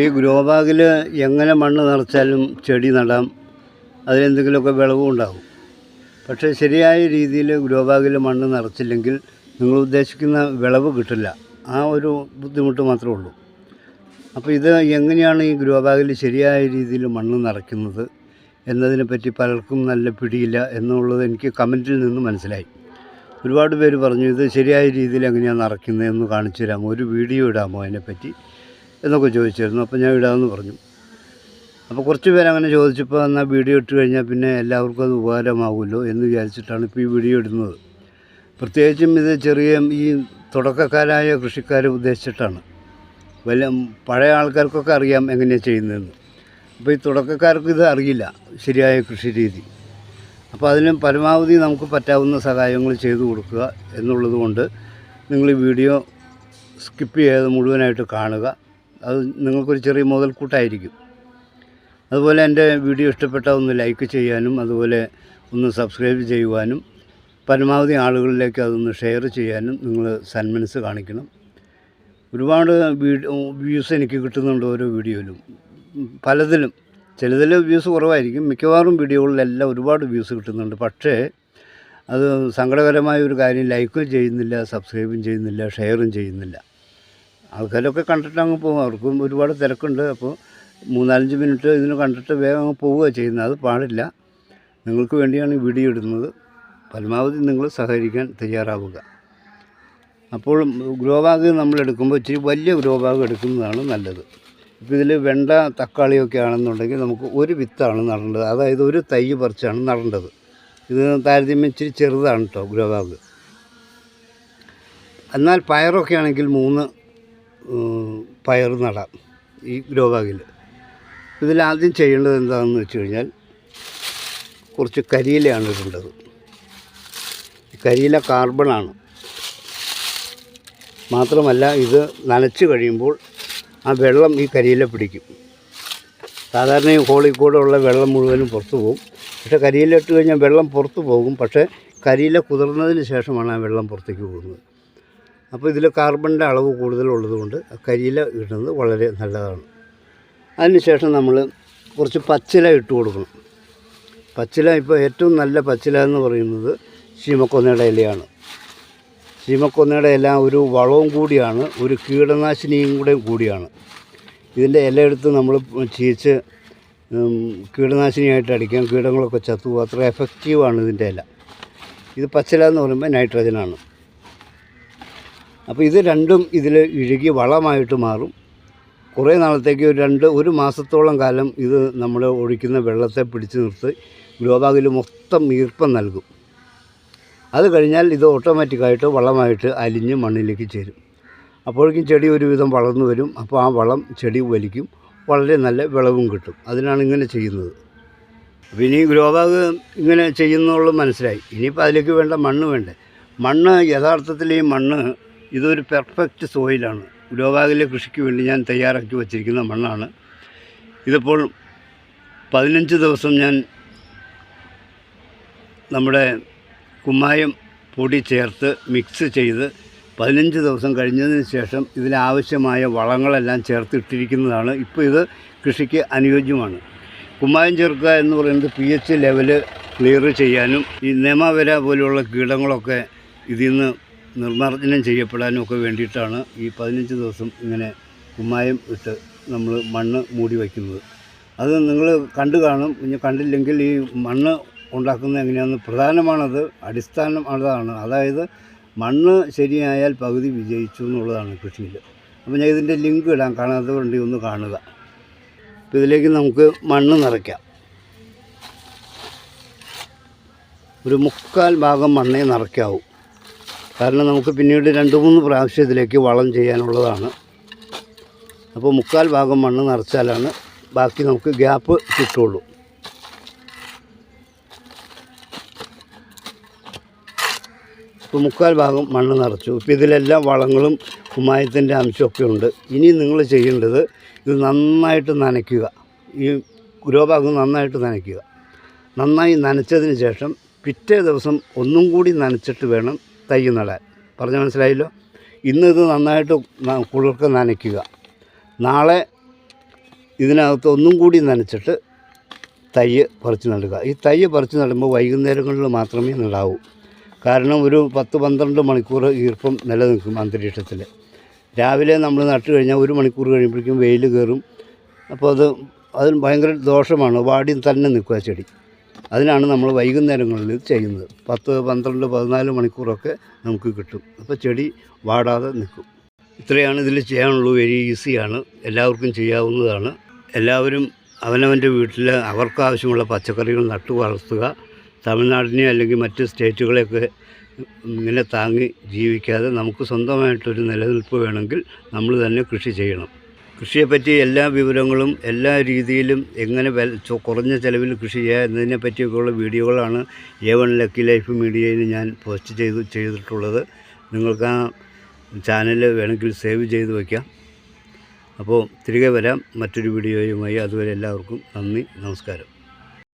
ഈ ഗ്രോ ബാഗിൽ എങ്ങനെ മണ്ണ് നിറച്ചാലും ചെടി നടാം അതിലെന്തെങ്കിലുമൊക്കെ വിളവും ഉണ്ടാകും പക്ഷേ ശരിയായ രീതിയിൽ ഗ്രോ ബാഗിൽ മണ്ണ് നിറച്ചില്ലെങ്കിൽ നിങ്ങൾ ഉദ്ദേശിക്കുന്ന വിളവ് കിട്ടില്ല. ആ ഒരു ബുദ്ധിമുട്ട് മാത്രമേ ഉള്ളൂ. അപ്പോൾ ഇത് എങ്ങനെയാണ് ഈ ഗ്രോ ബാഗിൽ ശരിയായ രീതിയിൽ മണ്ണ് നിറയ്ക്കുന്നത് എന്നതിനെപ്പറ്റി പലർക്കും നല്ല പിടിയില്ല എന്നുള്ളത് എനിക്ക് കമന്റിൽ നിന്ന് മനസ്സിലായി. ഒരുപാട് പേര് പറഞ്ഞു ഇത് ശരിയായ രീതിയിൽ എങ്ങനെയാണ് നിറയ്ക്കുന്നതെന്ന് കാണിച്ചു തരാമോ? ഒരു വീഡിയോ ഇടാമോ അതിനെപ്പറ്റി? എന്നൊക്കെ ചോദിച്ചിരുന്നു. അപ്പോൾ ഞാൻ ഇടാമെന്ന് പറഞ്ഞു. അപ്പോൾ കുറച്ച് പേര് അങ്ങനെ ചോദിച്ചപ്പോൾ എന്നാൽ വീഡിയോ ഇട്ട് കഴിഞ്ഞാൽ പിന്നെ എല്ലാവർക്കും അത് ഉപകാരമാകുമല്ലോ എന്ന് വിചാരിച്ചിട്ടാണ് ഇപ്പോൾ ഈ വീഡിയോ ഇടുന്നത്. പ്രത്യേകിച്ചും ഇത് ചെറിയ ഈ തുടക്കക്കാരായ കൃഷിക്കാരെ ഉദ്ദേശിച്ചിട്ടാണ്. വലിയ പഴയ ആൾക്കാർക്കൊക്കെ അറിയാം എങ്ങനെയാണ് ചെയ്യുന്നതെന്ന്. അപ്പോൾ ഈ തുടക്കക്കാർക്ക് ഇത് അറിയില്ല ശരിയായ കൃഷി രീതി. അപ്പോൾ അതിന് പരമാവധി നമുക്ക് പറ്റാവുന്ന സഹായങ്ങൾ ചെയ്തു കൊടുക്കുക എന്നുള്ളത് കൊണ്ട് നിങ്ങൾ ഈ വീഡിയോ സ്കിപ്പ് ചെയ്യാതെ മുഴുവനായിട്ട് കാണുക. അത് നിങ്ങൾക്കൊരു ചെറിയ മുതൽക്കൂട്ടായിരിക്കും. അതുപോലെ എന്റെ വീഡിയോ ഇഷ്ടപ്പെട്ടാൽ ഒന്ന് ലൈക്ക് ചെയ്യാനും അതുപോലെ ഒന്ന് സബ്സ്ക്രൈബ് ചെയ്യുവാനും പരമാവധി ആളുകളിലേക്ക് അതൊന്ന് ഷെയർ ചെയ്യാനും നിങ്ങൾ സന്മനസ് കാണിക്കണം. ഒരുപാട് വ്യൂസ് എനിക്ക് കിട്ടുന്നുണ്ട് ഓരോ വീഡിയോയിലും. പലതിലും. ചിലതിൽ വ്യൂസ് കുറവായിരിക്കും. മിക്കവാറും വീഡിയോകളിലെല്ലാം ഒരുപാട് വ്യൂസ് കിട്ടുന്നുണ്ട്. പക്ഷേ അത് സങ്കടകരമായ ഒരു കാര്യം ലൈക്കും ചെയ്യുന്നില്ല സബ്സ്ക്രൈബും ചെയ്യുന്നില്ല ഷെയറും ചെയ്യുന്നില്ല. ആൾക്കാരൊക്കെ കണ്ടിട്ട് അങ്ങ് പോകും. അവർക്കും ഒരുപാട് തിരക്കുണ്ട്. അപ്പോൾ മൂന്നാലഞ്ച് മിനിറ്റ് ഇതിന് കണ്ടിട്ട് വേഗം അങ്ങ് പോവുക ചെയ്യുന്നത്. അത് പാടില്ല. നിങ്ങൾക്ക് വേണ്ടിയാണ് വീഡിയോ ഇടുന്നത്. പരമാവധി നിങ്ങൾ സഹകരിക്കാൻ തയ്യാറാവുക. അപ്പോൾ ഗ്രോ ബാഗ് നമ്മൾ എടുക്കുമ്പോൾ ഇച്ചിരി വലിയ ഗ്രോ ബാഗ് എടുക്കുന്നതാണ് നല്ലത്. ഇപ്പോൾ ഇതിൽ വെണ്ട തക്കാളിയൊക്കെ ആണെന്നുണ്ടെങ്കിൽ നമുക്ക് ഒരു വിത്താണ് നടേണ്ടത്. അതായത് ഒരു തൈ പറിച്ചാണ് നടേണ്ടത്. ഇത് താരതമ്യം ഇച്ചിരി ചെറുതാണ് കേട്ടോ ഗ്രോ ബാഗ്. എന്നാൽ പയറൊക്കെ ആണെങ്കിൽ മൂന്ന് പയർ നടാം ഈ ഗ്രോ ബാഗിൽ ഇതിൽ ആദ്യം ചെയ്യേണ്ടത് എന്താണെന്ന് വെച്ച് കഴിഞ്ഞാൽ കുറച്ച് കരിയിലയാണ് ഇടേണ്ടത്. കരിയില കാർബണാണ്. മാത്രമല്ല ഇത് നനച്ച് കഴിയുമ്പോൾ ആ വെള്ളം ഈ കരിയില പിടിക്കും. സാധാരണ ഈ ഹോളിൽ കൂടെ ഉള്ള വെള്ളം മുഴുവനും പുറത്തു പോകും. പക്ഷേ കരിയില ഇട്ട് കഴിഞ്ഞാൽ വെള്ളം പുറത്തു പോകും. പക്ഷേ കരിയില കുതിർന്നതിന് ശേഷമാണ് ആ വെള്ളം പുറത്തേക്ക് പോകുന്നത്. അപ്പോൾ ഇതിൽ കാർബണിന്റെ അളവ് കൂടുതലുള്ളതുകൊണ്ട് കരിയില ഇടുന്നത് വളരെ നല്ലതാണ്. അതിനുശേഷം നമ്മൾ കുറച്ച് പച്ചില ഇട്ട് കൊടുക്കണം. പച്ചില ഇപ്പോൾ ഏറ്റവും നല്ല പച്ചില എന്ന് പറയുന്നത് ശീമക്കൊന്നയുടെ ഇലയാണ്. ശീമക്കൊന്നയുടെ ഇല ഒരു വളവും കൂടിയാണ് ഒരു കീടനാശിനിയും കൂടെ കൂടിയാണ്. ഇതിന്റെ ഇല എടുത്ത് നമ്മൾ ചീച്ച് കീടനാശിനിയായിട്ട് അടിക്കാം കീടങ്ങളൊക്കെ ചത്തു അത്ര എഫക്റ്റീവാണ് ഇതിന്റെ ഇല. ഇത് പച്ചില എന്ന് പറയുമ്പോൾ നൈട്രജനാണ് അപ്പോൾ ഇത് രണ്ടും ഇതിൽ ഇഴുകി വളമായിട്ട് മാറും. കുറേ നാളത്തേക്ക് ഒരു രണ്ട് ഒരു മാസത്തോളം കാലം ഇത് നമ്മൾ ഒഴിക്കുന്ന വെള്ളത്തെ പിടിച്ചു നിർത്തി ഗ്രോബാഗിൽ മൊത്തം ഈർപ്പം നൽകും. അത് കഴിഞ്ഞാൽ ഇത് ഓട്ടോമാറ്റിക്കായിട്ട് വളമായിട്ട് അലിഞ്ഞ് മണ്ണിലേക്ക് ചേരും. അപ്പോഴേക്കും ചെടി ഒരുവിധം വളർന്നു വരും. അപ്പോൾ ആ വളം ചെടി വലിക്കും. വളരെ നല്ല വിളവും കിട്ടും. അതിനാണ് ഇങ്ങനെ ചെയ്യുന്നത്. അപ്പോൾ ഇനി ഗ്രോബാഗ് ഇങ്ങനെ ചെയ്യുന്നുള്ളൂ മനസ്സിലായി. ഇനിയിപ്പോൾ അതിലേക്ക് വേണ്ട മണ്ണ് വേണ്ടേ? മണ്ണ് യഥാർത്ഥത്തിൽ ഈ മണ്ണ് ഇതൊരു പെർഫെക്റ്റ് സോയിലാണ് ഉലോകാകിലെ കൃഷിക്ക് വേണ്ടി ഞാൻ തയ്യാറാക്കി വച്ചിരിക്കുന്ന മണ്ണാണ്. ഇതിപ്പോൾ പതിനഞ്ച് ദിവസം ഞാൻ നമ്മുടെ കുമ്മായം പൊടി ചേർത്ത് മിക്സ് ചെയ്ത് പതിനഞ്ച് ദിവസം കഴിഞ്ഞതിന് ശേഷം ഇതിലാവശ്യമായ വളങ്ങളെല്ലാം ചേർത്തിട്ടിരിക്കുന്നതാണ് ഇപ്പോൾ ഇത് കൃഷിക്ക് അനുയോജ്യമാണ്. കുമ്മായം ചേർക്കുക എന്ന് പറയുന്നത് പി എച്ച് ലെവൽ ക്ലിയർ ചെയ്യാനും ഈ നെമവര പോലെയുള്ള കീടങ്ങളൊക്കെ ഇതിൽ നിന്ന് നിർമ്മാർജനം ചെയ്യപ്പെടാനും ഒക്കെ വേണ്ടിയിട്ടാണ് ഈ പതിനഞ്ച് ദിവസം ഇങ്ങനെ കുമ്മായം ഇട്ട് നമ്മൾ മണ്ണ് മൂടി വയ്ക്കുന്നത്. അത് നിങ്ങൾ കണ്ടു കാണും. ഇനി കണ്ടില്ലെങ്കിൽ ഈ മണ്ണ് ഉണ്ടാക്കുന്നത് എങ്ങനെയാണെന്ന് പ്രധാനമാണത് അടിസ്ഥാനം അതാണ് അതായത് മണ്ണ് ശരിയായാൽ പകുതി വിജയിച്ചു എന്നുള്ളതാണ് കൃഷിയിൽ. അപ്പോൾ ഞാൻ ഇതിന്റെ ലിങ്ക് ഇടാൻ കാണാത്തതുകൊണ്ട് ഒന്ന് കാണുക. അപ്പോൾ ഇതിലേക്ക് നമുക്ക് മണ്ണ് നിറയ്ക്കാം. ഒരു മുക്കാൽ ഭാഗം മണ്ണേ നിറയ്ക്കാവൂ. കാരണം നമുക്ക് പിന്നീട് രണ്ട് മൂന്ന് പ്രാവശ്യം ഇതിലേക്ക് വളം ചെയ്യാനുള്ളതാണ്. അപ്പോൾ മുക്കാൽ ഭാഗം മണ്ണ് നിറച്ചാലാണ് ബാക്കി നമുക്ക് ഗ്യാപ്പ് കിട്ടുള്ളൂ. ഇപ്പോൾ മുക്കാൽ ഭാഗം മണ്ണ് നിറച്ചു. ഇപ്പോൾ ഇതിലെല്ലാം വളങ്ങളും കുമ്മായത്തിന്റെ അംശമൊക്കെ ഉണ്ട്. ഇനി നിങ്ങൾ ചെയ്യേണ്ടത് ഇത് നന്നായിട്ട് നനയ്ക്കുക. ഈ ഗ്രോ ഭാഗം നന്നായിട്ട് നനയ്ക്കുക. നന്നായി നനച്ചതിന് ശേഷം പിറ്റേ ദിവസം ഒന്നും കൂടി നനച്ചിട്ട് വേണം തൈ നടാൻ പറഞ്ഞ മനസ്സിലായല്ലോ? ഇന്ന് ഇത് നന്നായിട്ട് കുളിർക്ക് നനയ്ക്കുക. നാളെ ഇതിനകത്ത് ഒന്നും കൂടി നനച്ചിട്ട് തൈ പറിച്ച് നടുക. ഈ തൈ പറിച്ച് നടുമ്പോൾ വൈകുന്നേരങ്ങളിൽ മാത്രമേ നടാവൂ. കാരണം ഒരു പത്ത് പന്ത്രണ്ട് മണിക്കൂർ ഈർപ്പം നിലനിൽക്കും അന്തരീക്ഷത്തിൽ. രാവിലെ നമ്മൾ നട്ട് കഴിഞ്ഞാൽ ഒരു മണിക്കൂർ കഴിയുമ്പോഴേക്കും വെയിൽ കയറും. അപ്പോൾ അത് അതിന് ഭയങ്കര ദോഷമാണ്. വാടി തന്നെ നിൽക്കുക ചെടി. അതിനാണ് നമ്മൾ വൈകുന്നേരങ്ങളിൽ ചെയ്യുന്നത്. പത്ത് പന്ത്രണ്ട് പതിനാല് മണിക്കൂറൊക്കെ നമുക്ക് കിട്ടും. അപ്പോൾ ചെടി വാടാതെ നിൽക്കും. ഇത്രയാണ് ഇതിൽ ചെയ്യാനുള്ളൂ. വെരി ഈസിയാണ്. എല്ലാവർക്കും ചെയ്യാവുന്നതാണ്. എല്ലാവരും അവനവന്റെ വീട്ടിൽ അവർക്ക് ആവശ്യമുള്ള പച്ചക്കറികൾ നട്ടു വളർത്തുക. തമിഴ്നാടിനെ അല്ലെങ്കിൽ മറ്റ് സ്റ്റേറ്റുകളെയൊക്കെ ഇങ്ങനെ താങ്ങി ജീവിക്കാതെ നമുക്ക് സ്വന്തമായിട്ടൊരു നിലനിൽപ്പ് വേണമെങ്കിൽ നമ്മൾ തന്നെ കൃഷി ചെയ്യണം. കൃഷിയെപ്പറ്റി എല്ലാ വിവരങ്ങളും എല്ലാ രീതിയിലും എങ്ങനെ കുറഞ്ഞ ചിലവിൽ കൃഷി ചെയ്യുക എന്നതിനെ പറ്റിയൊക്കെയുള്ള വീഡിയോകളാണ് എ വൺ ലക്കി ലൈഫ് മീഡിയയിൽ ഞാൻ പോസ്റ്റ് ചെയ്ത് ചെയ്തിട്ടുള്ളത്. നിങ്ങൾക്ക് ആ ചാനൽ വേണമെങ്കിൽ സേവ് ചെയ്ത് വയ്ക്കാം അപ്പോൾ തിരികെ വരാം. മറ്റൊരു വീഡിയോയുമായി അതുവരെ എല്ലാവർക്കും നന്ദി നമസ്കാരം.